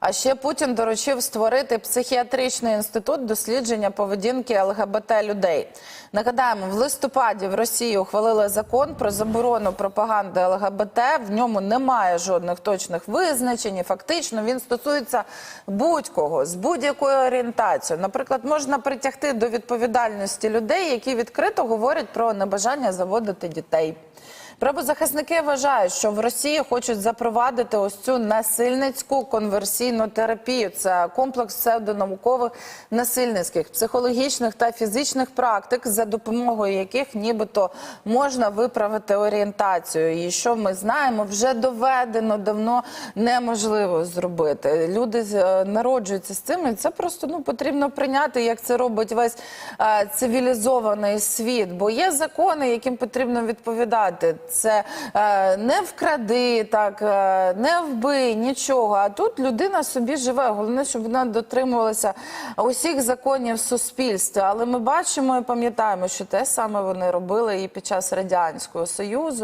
А ще Путін доручив створити психіатричний інститут дослідження поведінки ЛГБТ людей. Нагадаємо, в листопаді в Росії ухвалили закон про заборону пропаганди ЛГБТ. В ньому немає жодних точних визначень. і Фактично він стосується будь-кого з будь-якою орієнтацією. Наприклад, можна притягти до відповідальності людей, які відкрито говорять про небажання заводити дітей. Правозахисники вважають, що в Росії хочуть запровадити ось цю насильницьку конверсійну терапію. Це комплекс псевдонаукових насильницьких, психологічних та фізичних практик, за допомогою яких нібито можна виправити орієнтацію. І що ми знаємо, вже доведено давно неможливо зробити. Люди е, народжуються з цим, і це просто ну потрібно прийняти, як це робить весь е, цивілізований світ. Бо є закони, яким потрібно відповідати. Це е, не вкради, так е, не вбий, нічого. А тут людина собі живе. Головне, щоб вона дотримувалася усіх законів суспільства. Але ми бачимо і пам'ятаємо, що те саме вони робили і під час радянського союзу.